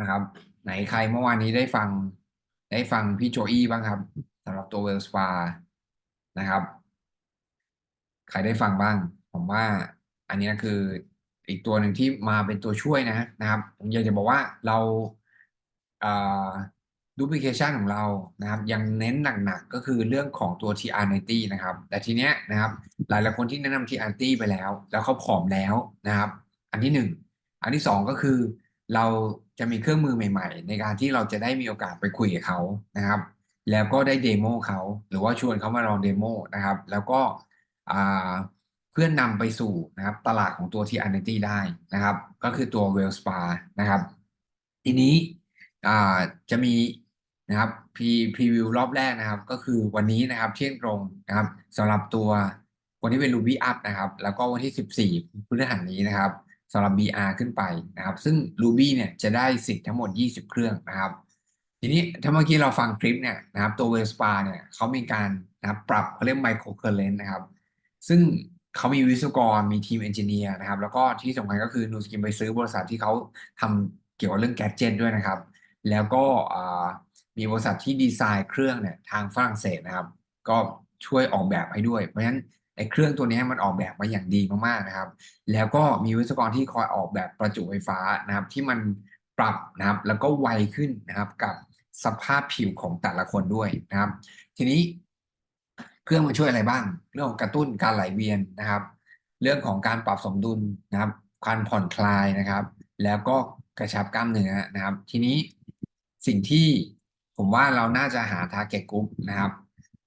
นะครับ ไหนใครเมื่อวานนี้ได้ฟัง ได้ฟังพี่โจอี้บ้างครับสำหรับตัวเวลสปานะครับ ใครได้ฟังบ้าง ผมว่า อันนี้คืออีกตัวหนึ่งที่มาเป็นตัวช่วยนะนะครับ ผมอยากจะบอกว่าเราดูพลิเคชันของเรานะครับ ยังเน้นหนักๆก็คือเรื่องของตัว TR90 นะครับ แต่ทีเนี้ยนะครับ หลายๆคนที่แนะนำ TR90 ไปแล้ว แล้วเขาผอมแล้วนะครับ อันที่หนึ่งอันที่สองก็คือ เราจะมีเครื่องมือใหม่ ๆ ในการที่เราจะได้มีโอกาสไปคุยกับเขานะครับ แล้วก็ได้เดโมเขาหรือว่าชวนเขามาลองเดโมนะครับ แล้วก็เพื่อนนำไปสู่นะครับ ตลาดของตัว t อ n i t y ได้นะครับ ก็คือตัว w e l l Spa นะครับ ทีนี้จะมีนะครับพรีพรีวิวรอบแรกนะครับ ก็คือวันนี้นะครับเที่ยงตรงนะครับสำหรับตัวคนที่เป็น Ruby Up นะครับ แล้วก็วันที่ 14พฤหัสนี้นะครับ สำหรับ BR ขึ้นไปนะครับ ซึ่ง Ruby เนี่ยจะได้สิทธิ์ทั้งหมด 20 เครื่องนะครับ ทีนี้ถ้าเมื่อกี้เราฟังคลิปเนี่ยนะครับตัว w e l l Spa เนี่ยเขามีการนะครับปรับเขาเรียก Micro Current นะครับ ซึ่งเขามีวิศวกรมีทีมเอนจิเนียร์นะครับ แล้วก็ที่สำคัญก็คือนูสกินไปซื้อบริษัทที่เขาทำเกี่ยวกับเรื่องแกดเจิตด้วยนะครับ แล้วก็มีบริษัทที่ดีไซน์เครื่องเนี่ยทางฝรั่งเศสนะครับ ก็ช่วยออกแบบให้ด้วย เพราะฉะนั้น ไอ้เครื่องตัวนี้มันออกแบบมาอย่างดีมากๆนะครับ แล้วก็มีวิศวกรที่คอยออกแบบประจุไฟฟ้านะครับที่มันปรับนะครับแล้วก็ไวขึ้นนะครับกับสภาพผิวของแต่ละคนด้วยนะครับ ทีนี้เครื่องมันช่วยอะไรบ้าง เรื่องของกระตุ้นการไหลเวียนนะครับ เรื่องของการปรับสมดุลนะครับการผ่อนคลายนะครับ แล้วก็กระชับกล้ามเนื้อนะครับ ทีนี้สิ่งที่ผมว่าเราน่าจะหาทาร์เก็ตกลุ่มนะครับ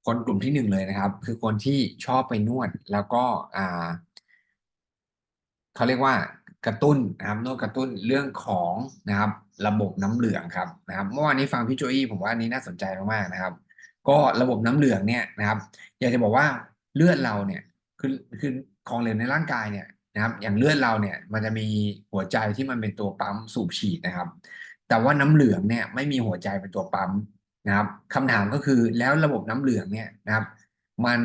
คนกลุ่มที่หนึ่งเลยนะครับ คือคนที่ชอบไปนวดแล้วก็อ่าเขาเรียกว่ากระตุ้นนะครับนวดกระตุ้นเรื่องของนะครับ ระบบน้ำเหลืองครับนะครับเมื่อวานนี้ฟังพี่โจอี้ผมว่านี้น่าสนใจมากๆนะครับ ก็ระบบน้ำเหลืองเนี่ยนะครับ อยากจะบอกว่าเลือดเราเนี่ยคือคือของเหลวในร่างกายเนี่ยนะครับ อย่างเลือดเราเนี่ยมันจะมีหัวใจที่มันเป็นตัวปั๊มสูบฉีดนะครับ แต่ว่าน้ำเหลืองเนี่ยไม่มีหัวใจเป็นตัวปั๊ม นะครับคำถามก็คือแล้วระบบน้ำเหลืองเนี่ยนะครับ มัน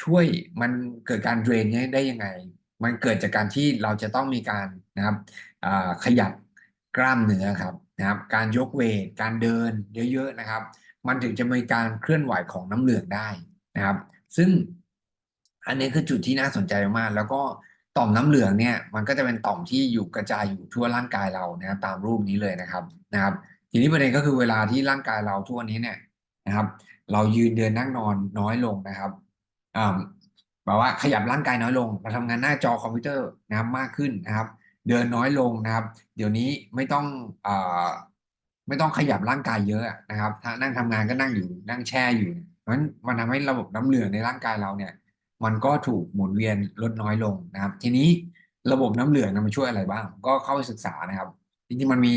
ช่วยมันเกิดการเดรนได้ยังไง มันเกิดจากการที่เราจะต้องมีการนะครับขยับกล้ามเนื้อครับนะครับ การยกเวทการเดินเยอะๆนะครับ มันถึงจะมีการเคลื่อนไหวของน้ำเหลืองได้นะครับ ซึ่งอันนี้คือจุดที่น่าสนใจมากแล้วก็ต่อมน้ำเหลืองเนี่ยมันก็จะเป็นต่อมที่อยู่กระจายอยู่ทั่วร่างกายเรานะครับตามรูปนี้เลยนะครับนะครับ ทีนี้ประเด็นก็คือเวลาที่ร่างกายเราทั่วนี้เนี่ยนะครับ เรายืนเดินนั่งนอนน้อยลงนะครับอ่าแบบว่าขยับร่างกายน้อยลงมาทำงานหน้าจอคอมพิวเตอร์นะครับมากขึ้นนะครับ เดินน้อยลงนะครับ เดี๋ยวนี้ไม่ต้องอ่าไม่ต้องขยับร่างกายเยอะนะครับถ้านั่งทำงานก็นั่งอยู่นั่งแช่อยู่เพราะฉะนั้นมันทำให้ระบบน้ำเหลืองในร่างกายเราเนี่ย มันก็ถูกหมุนเวียนลดน้อยลงนะครับ ทีนี้ระบบน้ำเหลืองมันช่วยอะไรบ้าง ก็เข้าไปศึกษานะครับจริงๆมันมี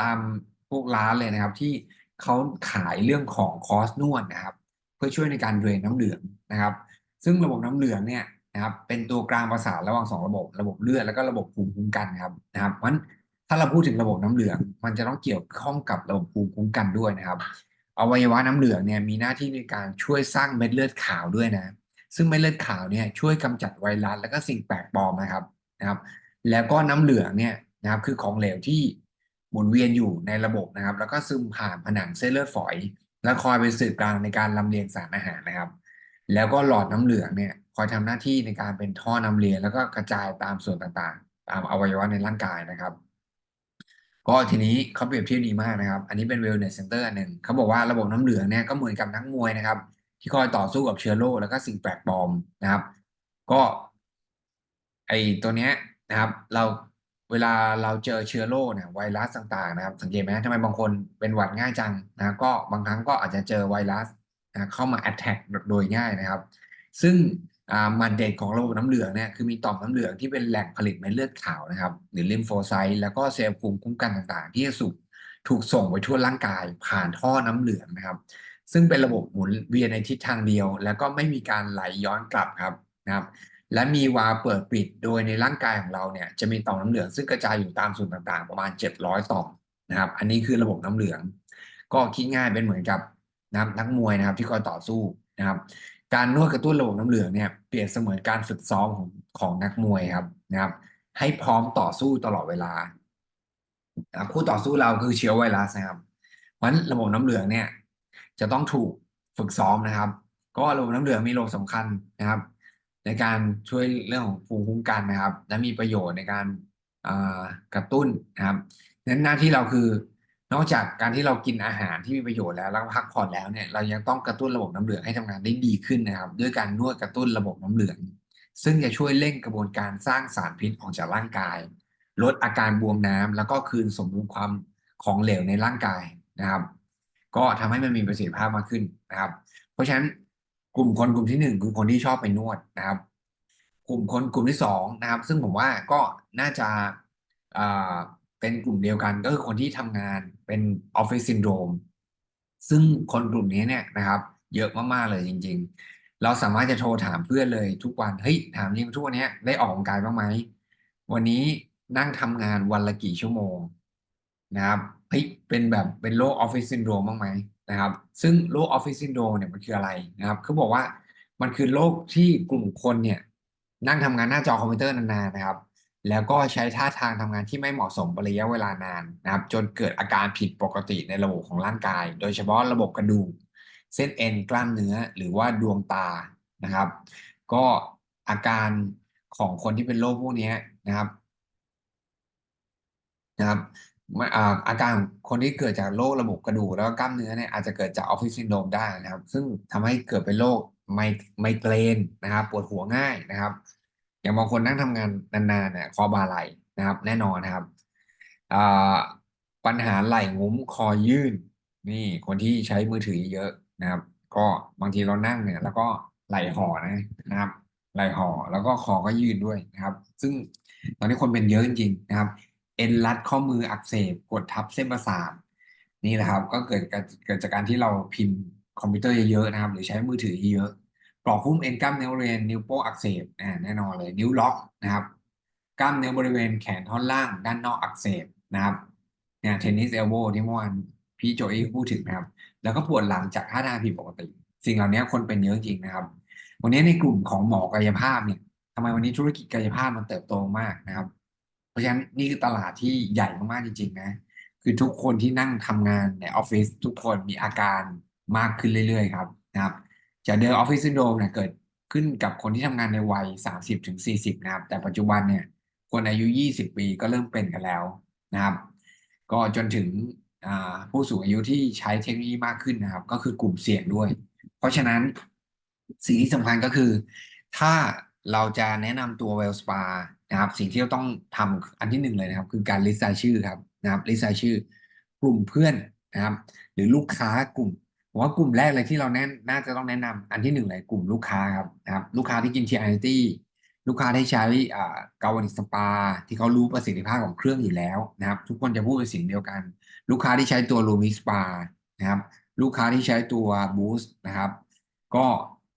ตามพวกร้านเลยนะครับ ที่เขาขายเรื่องของคอสนวดนะครับ เพื่อช่วยในการเดรนน้ำเหลืองนะครับ ซึ่งระบบน้ำเหลืองเนี่ยนะครับ เป็นตัวกลางประสาทระหว่างสองระบบ ระบบเลือดแล้วก็ระบบภูมิคุ้มกันครับนะครับเพราะถ้าเราพูดถึงระบบน้ำเหลือง มันจะต้องเกี่ยวข้องกับระบบภูมิคุ้มกันด้วยนะครับอวัยวะน้ำเหลืองเนี่ยมีหน้าที่ในการช่วยสร้างเม็ดเลือดขาวด้วยนะ ซึ่งเม็ดเลือดขาวเนี่ยช่วยกำจัดไวรัสและก็สิ่งแปลกปลอมนะครับนะครับ แล้วก็น้ำเหลืองเนี่ยนะครับคือของเหลวที่ หมุนเวียนอยู่ในระบบนะครับ แล้วก็ซึมผ่านผนังเส้นเลือดฝอย และคอยเป็นสื่อกลางในการลำเลียงสารอาหารนะครับ แล้วก็หลอดน้ำเหลืองเนี่ยคอยทำหน้าที่ในการเป็นท่อนำเลียงแล้วก็กระจายตามส่วนต่างๆ ตามอวัยวะในร่างกายนะครับ ก็ทีนี้เขาเปรียบเทียบดีมากนะครับ อันนี้เป็น wellness center อันหนึ่งเขาบอกว่าระบบน้ำเหลืองเนี่ยก็เหมือนกับนักมวยนะครับ ที่คอยต่อสู้กับเชื้อโรคแล้วก็สิ่งแปลกปลอมนะครับ ก็ ไอตัวเนี้ยนะครับ เรา เวลาเราเจอเชื้อโรคเนี่ยไวรัสต่างๆนะครับ สังเกตไหมทำไมบางคนเป็นหวัดง่ายจังนะก็บางครั้งก็อาจจะเจอไวรัสนะเข้ามา attack โดยง่ายนะครับ ซึ่งมันเด่นของระบบน้ำเหลืองเนี่ยคือมีต่อมน้ำเหลืองที่เป็นแหล่งผลิตเม็ดเลือดขาวนะครับ หรือลิมโฟไซต์แล้วก็เซลล์ภูมิคุ้มกันต่างๆ ที่จะสูบถูกส่งไปทั่วร่างกายผ่านท่อน้ำเหลืองนะครับ ซึ่งเป็นระบบหมุนเวียนในทิศทางเดียว แล้วก็ไม่มีการไหลย้อนกลับครับนะครับ และมีวาเปิดปิดโดยในร่างกายของเราเนี่ยจะมีต่อมน้ำเหลืองซึ่งกระจายอยู่ตามส่วนต่างๆ ประมาณ 700 ต่อมนะครับ อันนี้คือระบบน้ำเหลือง ก็คิดง่ายเป็นเหมือนกับนักมวยนะครับที่คอยต่อสู้นะครับ การนวดกระตุ้นระบบน้ำเหลืองเนี่ยเปรียบเสมือนการฝึกซ้อมของของนักมวยครับนะครับ ให้พร้อมต่อสู้ตลอดเวลาคู่ต่อสู้เราคือเชื้อไวรัสนะครับเพราะฉะนั้นระบบน้ำเหลืองเนี่ย จะต้องถูกฝึกซ้อมนะครับ ก็ระบบน้ำเหลืองมีโรสำคัญนะครับ ในการช่วยเรื่องของภูมิคุ้มกันนะครับ และมีประโยชน์ในการกระตุ้นนะครับนั้นหน้าที่เราคือนอกจากการที่เรากินอาหารที่มีประโยชน์แล้วแล้วก็พักผ่อนแล้วเนี่ยเรายังต้องกระตุ้นระบบน้ำเหลืองให้ทำงานได้ดีขึ้นนะครับ ด้วยการนวดกระตุ้นระบบน้ำเหลือง ซึ่งจะช่วยเร่งกระบวนการสร้างสารพิษออกจากร่างกาย ลดอาการบวมน้ำแล้วก็คืนสมดุลความของเหลวในร่างกายนะครับ ก็ทำให้มันมีประสิทธิภาพมากขึ้นนะครับ เพราะฉะนั้น กลุ่มคนกลุ่มที่หนึ่งคือคนที่ชอบไปนวดนะครับ กลุ่มคนกลุ่มที่สองนะครับ ซึ่งผมว่าก็น่าจะเป็นกลุ่มเดียวกันก็คือคนที่ทำงานเป็นออฟฟิศซินโดรมซึ่งคนกลุ่มนี้เนี่ยนะครับ เยอะมากๆเลยจริง ๆ เราสามารถจะโทรถามเพื่อนเลยทุกวันเฮ้ยถามจริงทุกวันนี้ได้ออกกำลังกายบ้างไหมวันนี้นั่งทำงานวันละกี่ชั่วโมงนะครับเฮ้ยเป็นแบบเป็นโรคออฟฟิศซินโดรมบ้างไหม นะครับ ซึ่งโรคออฟฟิศซินโดรมเนี่ยมันคืออะไรนะครับเขาบอกว่ามันคือโรคที่กลุ่มคนเนี่ยนั่งทำงานหน้าจอคอมพิวเตอร์นานๆนะครับ แล้วก็ใช้ท่าทางทำงานที่ไม่เหมาะสมไประยะเวลานานนะครับ จนเกิดอาการผิดปกติในระบบของร่างกาย โดยเฉพาะระบบกระดูกเส้นเอ็นกล้ามเนื้อหรือว่าดวงตานะครับ ก็อาการของคนที่เป็นโรคพวกนี้นะครับนะครับ อาการคนที่เกิดจากโรคระบบกระดูกแล้วก็กล้ามเนื้อเนี่ยอาจจะเกิดจากออฟฟิศซินโดมได้นะครับ ซึ่งทำให้เกิดเป็นโรคไมไมเกรนนะครับ ปวดหัวง่ายนะครับ อย่างบางคนนั่งทำงานนานๆเนี่ยคอบ่าไหลนะครับ แน่นอนนะครับปัญหาไหล่งุ้มคอยื่น นี่คนที่ใช้มือถือเยอะนะครับ ก็บางทีเรานั่งเนี่ย แล้วก็ไหล่ห่อนะนะครับ ไหล่ห่อแล้วก็คอก็ยืดด้วยนะครับ ซึ่งตอนนี้คนเป็นเยอะจริงๆนะครับ เอ็นรัดข้อมืออักเสบกดทับเส้นประสาทนี่แหละครับ ก็เกิดเกิดจากการที่เราพิมพ์คอมพิวเตอร์เยอะๆนะครับ หรือใช้มือถือเยอะปลอกหุ้มเอ็นกล้ามเนื้อบริเวณนิ้วโป้งอักเสบแน่นอนเลย นิ้วล็อกนะครับ กล้ามเนื้อบริเวณแขนท่อนล่าง ด้านนอกอักเสบนะครับเนี่ยเทนนิสเอลโบที่เมื่อวานพี่โจอี้พูดถึงนะครับ แล้วก็ปวดหลังจากท่าทางผิดปกติ สิ่งเหล่านี้คนเป็นเยอะจริงนะครับ วันนี้ในกลุ่มของหมอกายภาพเนี่ยทำไมวันนี้ธุรกิจกายภาพมันเติบโตมากนะครับ เพราะฉะนั้นนี่คือตลาดที่ใหญ่มากๆจริงๆนะ คือทุกคนที่นั่งทำงานในออฟฟิศทุกคนมีอาการมากขึ้นเรื่อยๆครับนะครับจากเดิมออฟฟิศซินโดรมเนี่ยเกิดขึ้นกับคนที่ทำงานในวัย 30ถึง40 นะครับ แต่ปัจจุบันเนี่ยคนอายุ 20 ปีก็เริ่มเป็นกันแล้วนะครับ ก็จนถึงผู้สูงอายุที่ใช้เทคโนโลยีมากขึ้นนะครับ ก็คือกลุ่มเสี่ยงด้วย เพราะฉะนั้นสิ่งที่สำคัญก็คือ ถ้า เราจะแนะนำตัวเวลสปานะครับสิ่งที่เราต้องทำอันที่หนึ่งเลยนะครับ คือการลิสต์รายชื่อครับนะครับลิสต์รายชื่อกลุ่มเพื่อนนะครับ หรือลูกค้ากลุ่มผมว่ากลุ่มแรกเลยที่เราแน่น่าจะต้องแนะนำอันที่หนึ่งเลยกลุ่มลูกค้าครับนะครับ ลูกค้าที่กินทีไอตี้ลูกค้าที่ใช้อ่ากาลิสปา ที่เขารู้ประสิทธิภาพของเครื่องอยู่แล้วนะครับ ทุกคนจะพูดเป็นเสียงเดียวกัน ลูกค้าที่ใช้ตัวลูมิสปานะครับ ลูกค้าที่ใช้ตัวบูสต์นะครับ ก็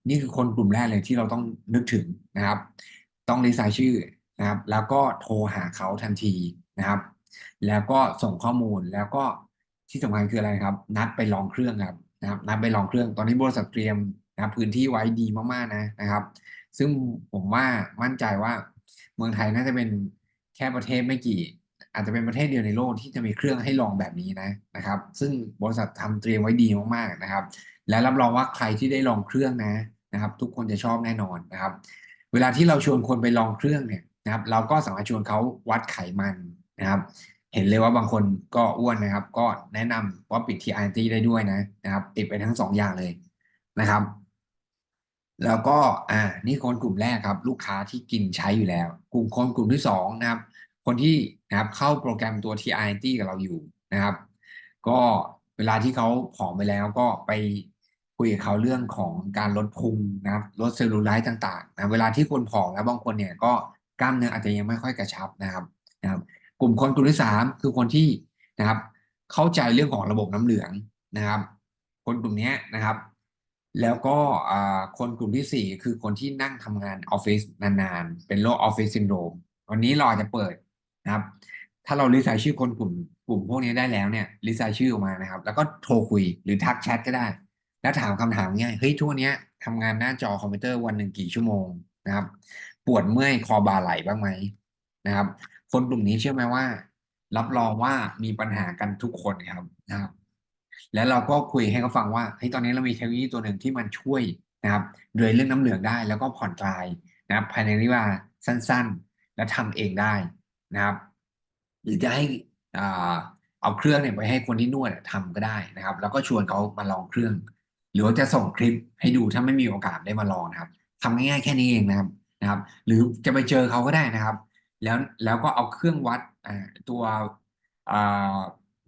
นี่คือคนกลุ่มแรกเลยที่เราต้องนึกถึงนะครับ ต้องรีไซน์ชื่อนะครับ แล้วก็โทรหาเขาทันทีนะครับ แล้วก็ส่งข้อมูลแล้วก็ที่สำคัญคืออะไรครับ นัดไปลองเครื่องครับนะครับ นัดไปลองเครื่องตอนนี้บริษัทเตรียมนะครับพื้นที่ไว้ดีมากๆนะนะครับ ซึ่งผมว่ามั่นใจว่าเมืองไทยน่าจะเป็นแค่ประเทศไม่กี่ อาจจะเป็นประเทศเดียวในโลกที่จะมีเครื่องให้ลองแบบนี้นะนะครับ ซึ่งบริษัททำเตรียมไว้ดีมากๆนะครับ และรับรองว่าใครที่ได้ลองเครื่องนะ นะครับ ทุกคนจะชอบแน่นอนนะครับ เวลาที่เราชวนคนไปลองเครื่องเนี่ยนะครับ เราก็สามารถชวนเขาวัดไขมันนะครับ เห็นเลยว่าบางคนก็อ้วนนะครับ ก็แนะนำว่าปิดทีไอทีได้ด้วยนะนะครับ ติดไปทั้งสองอย่างเลยนะครับ แล้วก็อ่านี่คนกลุ่มแรกครับ ลูกค้าที่กินใช้อยู่แล้ว กลุ่มคนกลุ่มที่สองนะครับ คนที่นะครับเข้าโปรแกรมตัว TIT กับเราอยู่นะครับ ก็เวลาที่เขาผอมไปแล้วก็ไป คุยกับเขาเรื่องของการลดพุงนะครับลดเซลลูไลท์ต่างๆนะเวลาที่คนผอมแล้วบางคนเนี่ยก็กล้ามเนื้ออาจจะยังไม่ค่อยกระชับนะครับนะครับ กลุ่มคนกลุ่มที่สามคือคนที่นะครับ เข้าใจเรื่องของระบบน้ำเหลืองนะครับ คนกลุ่มนี้นะครับ แล้วก็อ่าคนกลุ่มที่สี่คือคนที่นั่งทำงานออฟฟิศนานๆ เป็นโรคออฟฟิศซินโดรมวันนี้เราอจะเปิดนะครับ ถ้าเราลิสต์รายชื่อคนกลุ่มกลุ่มพวกนี้ได้แล้วเนี่ยลิสต์รายชื่อออกมานะครับ แล้วก็โทรคุยหรือทักแชทก็ได้ แล้วถามคำถามง่ายเฮ้ยทุกวันเนี้ยทำงานหน้าจอคอมพิวเตอร์วันหนึ่งกี่ชั่วโมงนะครับ ปวดเมื่อยคอบ่าไหล่บ้างไหมนะครับ คนกลุ่มนี้เชื่อไหมว่า รับรองว่ามีปัญหากันทุกคนครับนะครับ แล้วเราก็คุยให้เขาฟังว่าเฮ้ยตอนนี้เรามีเทคโนโลยีตัวหนึ่งที่มันช่วยนะครับโดยเรื่องน้ำเหลืองได้แล้วก็ผ่อนคลายนะครับ ภายในระยะเวลาสั้นๆ และทำเองได้นะครับ หรือจะให้อ่าเอาเครื่องเนี่ยไปให้คนที่นวดทำก็ได้นะครับ แล้วก็ชวนเขามาลองเครื่อง หรือว่าจะส่งคลิปให้ดูถ้าไม่มีโอกาสได้มาลองนะครับทำง่ายๆแค่นี้เองนะครับนะครับ หรือจะไปเจอเขาก็ได้นะครับ แล้วแล้วก็เอาเครื่องวัดตัวอ่า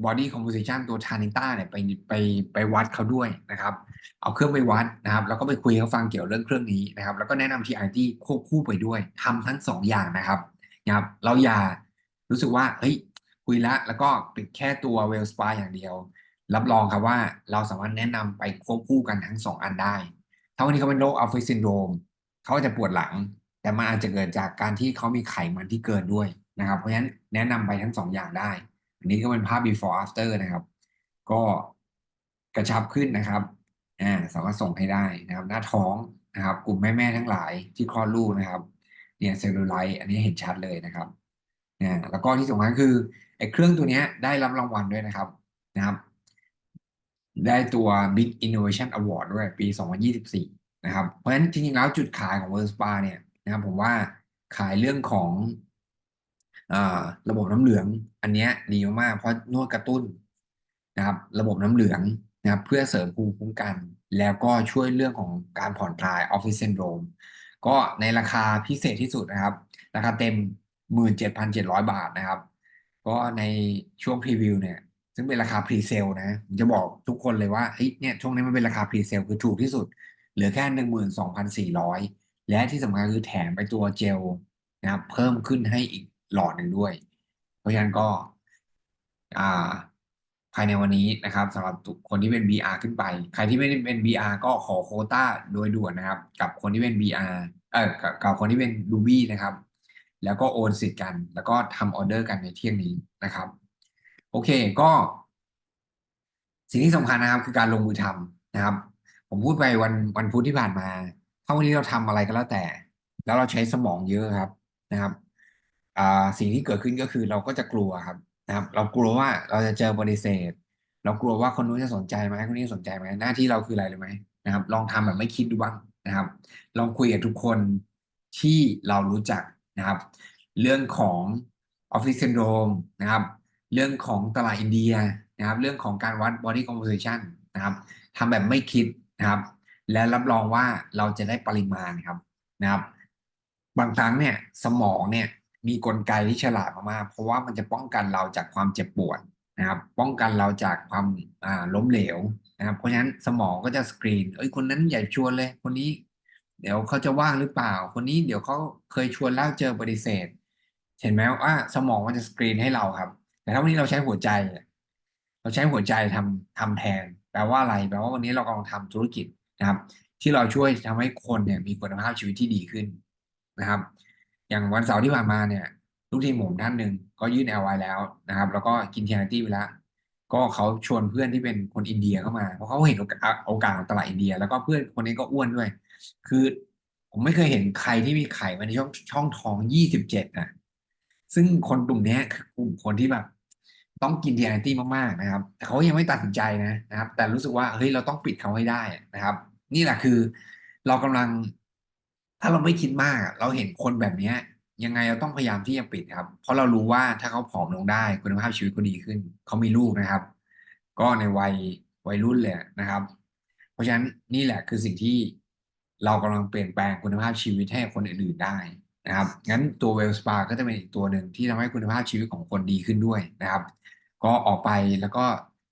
body composition ตัว Tanita เนี่ยไปไปไปวัดเขาด้วยนะครับ เอาเครื่องไปวัดนะครับ แล้วก็ไปคุยเขาฟังเกี่ยวเรื่องเครื่องนี้นะครับ แล้วก็แนะนำ TIT ควบคู่ไปด้วยทำทั้งสองอย่างนะครับนะครับเราอย่ารู้สึกว่าเฮ้ยคุยละแล้วก็ปิดแค่ตัว Well Spa อย่างเดียว รับรองครับว่าเราสามารถแนะนำไปควบคู่กันทั้งสองอันได้ ถ้าวันนี้เขาเป็นโรคอัลไฟซินโดมเขาจะปวดหลัง แต่มันอาจจะเกิดจากการที่เขามีไขมันที่เกินด้วยนะครับ เพราะฉะนั้นแนะนำไปทั้งสองอย่างได้ อันนี้ก็เป็นภาพ before after นะครับ ก็กระชับขึ้นนะครับอ่าสามารถส่งให้ได้นะครับ หน้าท้องนะครับ กลุ่มแม่ๆทั้งหลายที่คลอดลูกนะครับ เนี่ยเซลลูไลท์อันนี้เห็นชัดเลยนะครับอ่าแล้วก็ที่สำคัญคือไอ้เครื่องตัวนี้ได้รับรางวัลด้วยนะครับนะครับ ได้ตัว Big Innovation Award ด้วยปี 2024 นะครับ เพราะฉะนั้นจริงๆแล้วจุดขายของ World Spa เนี่ยนะครับผมว่าขายเรื่องของอระบบน้ำเหลือง อันเนี้ยดีมากๆเพราะนวดกระตุ้นนะครับ ระบบน้ำเหลืองนะครับ เพื่อเสริมภูมิคุ้มกัน แล้วก็ช่วยเรื่องของการผ่อนคลายออฟฟิศซินโดรมก็ในราคาพิเศษที่สุดนะครับ ราคาเต็ม 17,700 บาทนะครับ ก็ในช่วงพรีวิวเนี่ย ซึ่งเป็นราคาพรีเซลนะผมจะบอกทุกคนเลยว่าเฮ้ยเนี่ยช่วงนี้มันเป็นราคาพรีเซลคือถูกที่สุด เหลือแค่หนึ่งหมื่นสองพันสี่ร้อยและที่สำคัญคือแถมไปตัวเจลนะครับเพิ่มขึ้นให้อีกหลอดหนึ่งด้วย เพราะฉะนั้นก็อ่าภายในวันนี้นะครับสำหรับคนที่เป็น BR ขึ้นไป ใครที่ไม่ได้เป็น BR ก็ขอโคต้าโดยด่วนนะครับ กับคนที่เป็น BR เออกับกับคนที่เป็น Ruby นะครับ แล้วก็โอนสิทธิ์กัน แล้วก็ทำออเดอร์กันในเที่ยงนี้นะครับ โอเคก็ สิ่งที่สำคัญนะครับ คือการลงมือทำนะครับ ผมพูดไปวันวันพุธที่ผ่านมา ถ้าวันนี้เราทำอะไรก็แล้วแต่ แล้วเราใช้สมองเยอะครับนะครับสิ่งที่เกิดขึ้นก็คือเราก็จะกลัวครับนะครับ เรากลัวว่าเราจะเจอปฏิเสธ เรากลัวว่าคนนู้นจะสนใจไหมคนนี้สนใจไหมหน้าที่เราคืออะไรรู้ไหมนะครับ ลองทำแบบไม่คิดดูบ้างนะครับ ลองคุยกับทุกคนที่เรารู้จักนะครับ เรื่องของออฟฟิศซินโดรมนะครับ เรื่องของตลาดอินเดียนะครับ เรื่องของการวัด body composition นะครับทำแบบไม่คิดนะครับ และรับรองว่าเราจะได้ปริมาณครับนะครับ บางครั้งเนี่ยสมองเนี่ยมีกลไกที่ฉลาดมากๆเพราะว่ามันจะป้องกันเราจากความเจ็บปวดนะครับ ป้องกันเราจากความล้มเหลวนะครับ เพราะฉะนั้นสมองก็จะสกรีน เอ้ยคนนั้นอย่าชวนเลย คนนี้ เดี๋ยวเขาจะว่างหรือเปล่า คนนี้เดี๋ยวเขาเคยชวนแล้วเจอปฏิเสธ เห็นไหมว่าสมองมันจะสกรีนให้เราครับ แต่ถ้าวันนี้เราใช้หัวใจ เราใช้หัวใจทำทำแทน แปลว่าอะไรแปลว่าวันนี้เรากำลังทำธุรกิจนะครับ ที่เราช่วยทำให้คนเนี่ยมีคุณภาพชีวิตที่ดีขึ้นนะครับ อย่างวันเสาร์ที่ผ่านมาเนี่ยลูกทีมผมท่านหนึ่งก็ยื่น LY แล้วนะครับ แล้วก็กินเทียนตี้ไปแล้วก็เขาชวนเพื่อนที่เป็นคนอินเดียเข้ามา เพราะเขาเห็นโอกาสโอกาสของตลาดอินเดีย แล้วก็เพื่อนคนนี้ก็อ้วนด้วย คือผมไม่เคยเห็นใครที่มีไข่มาในช่องช่องท้องยี่สิบเจ็ดนะซึ่งคนกลุ่มนี้คือกลุ่มคนที่แบบ ต้องกินทีไอตี้มากๆนะครับ แต่เขายังไม่ตัดสินใจนะนะครับ แต่รู้สึกว่าเฮ้ยเราต้องปิดเขาให้ได้นะครับ นี่แหละคือ เรากำลัง ถ้าเราไม่คิดมาก เราเห็นคนแบบเนี้ย ยังไงเราต้องพยายามที่จะปิดครับ เพราะเรารู้ว่าถ้าเขาผอมลงได้คุณภาพชีวิตก็ดีขึ้น เขามีลูกนะครับ ก็ในวัยวัยรุ่นเลยนะครับ เพราะฉะนั้นนี่แหละคือสิ่งที่เรากำลังเปลี่ยนแปลงคุณภาพชีวิตให้คนอื่นๆได้ นะครับงั้นตัวเวลสปาก็จะเป็นอีกตัวหนึ่งที่ทำให้คุณภาพชีวิตของคนดีขึ้นด้วยนะครับ ก็ออกไปแล้วก็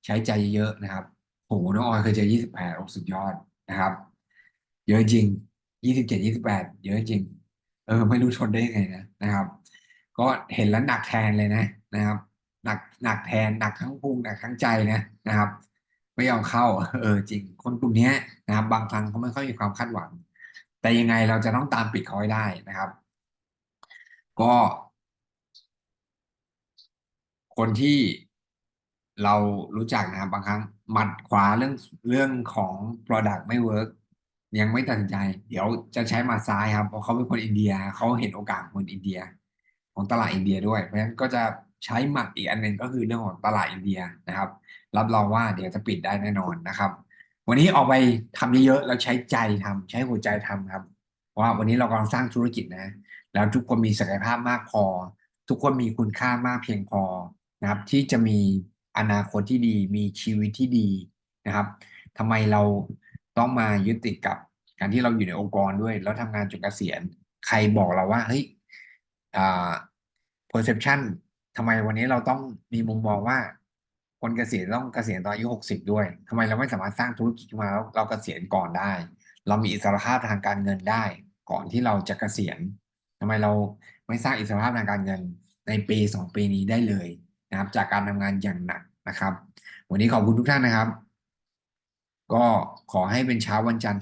ใช้ใจเยอะๆนะครับโหน้องออยเคยเจอยี่สิบแปดโอ้สุดยอดนะครับ เยอะจริงยี่สิบเจ็ดยี่สิบแปดเยอะจริง เออ ไม่รู้ทนได้ยังไงนะนะครับ ก็เห็นแล้วหนักแทนเลยนะนะครับ หนักหนักแทนหนักทั้งพุงหนักทั้งใจนะนะครับ ไม่ยอมเข้า เออ จริง คนกลุ่มนี้นะครับ บางครั้งเขาไม่ค่อยมีความคาดหวัง แต่ยังไงเราจะต้องตามปิดเขาให้ได้นะครับ ก็ คนที่เรารู้จักนะครับบางครั้งหมัดขวาเรื่องเรื่องของ Product ไม่เวิร์กยังไม่ตัดสินใจ เดี๋ยวจะใช้หมัดซ้ายครับเพราะเขาเป็นคนอินเดียเขาเห็นโอกาสคนอินเดีย ของตลาดอินเดียด้วย เพราะฉะนั้นก็จะใช้หมัดอีกอันหนึ่งก็คือเรื่องของตลาดอินเดียนะครับ รับรองว่าเดี๋ยวจะปิดได้แน่นอนนะครับ วันนี้ออกไปทำเยอะๆแล้วใช้ใจทำใช้หัวใจทำครับ ว่าวันนี้เรากำลังสร้างธุรกิจนะ แล้วทุกคนมีศักยภาพมากพอ ทุกคนมีคุณค่ามากเพียงพอนะครับ ที่จะมีอนาคตที่ดี มีชีวิตที่ดีนะครับทำไมเราต้องมายึดติดกับการที่เราอยู่ในองค์กรด้วย แล้วทำงานจนเกษียณ ใครบอกเราว่าเฮ้ยอ่า perception ทำไมวันนี้เราต้องมีมุมมองว่า คนเกษียณต้องเกษียณตอนอายุหกสิบด้วยทำไมเราไม่สามารถสร้างธุรกิจมาแล้วเราเกษียณก่อนได้ เรามีอิสรภาพทางการเงินได้ ก่อนที่เราจะเกษียณ ทำไมเราไม่สร้างอิสรภาพทางการเงินในปีสองปีนี้ได้เลยนะครับ จากการทำงานอย่างหนักนะครับ วันนี้ขอบคุณทุกท่านนะครับ ก็ขอให้เป็นเช้าวันจันทร์ที่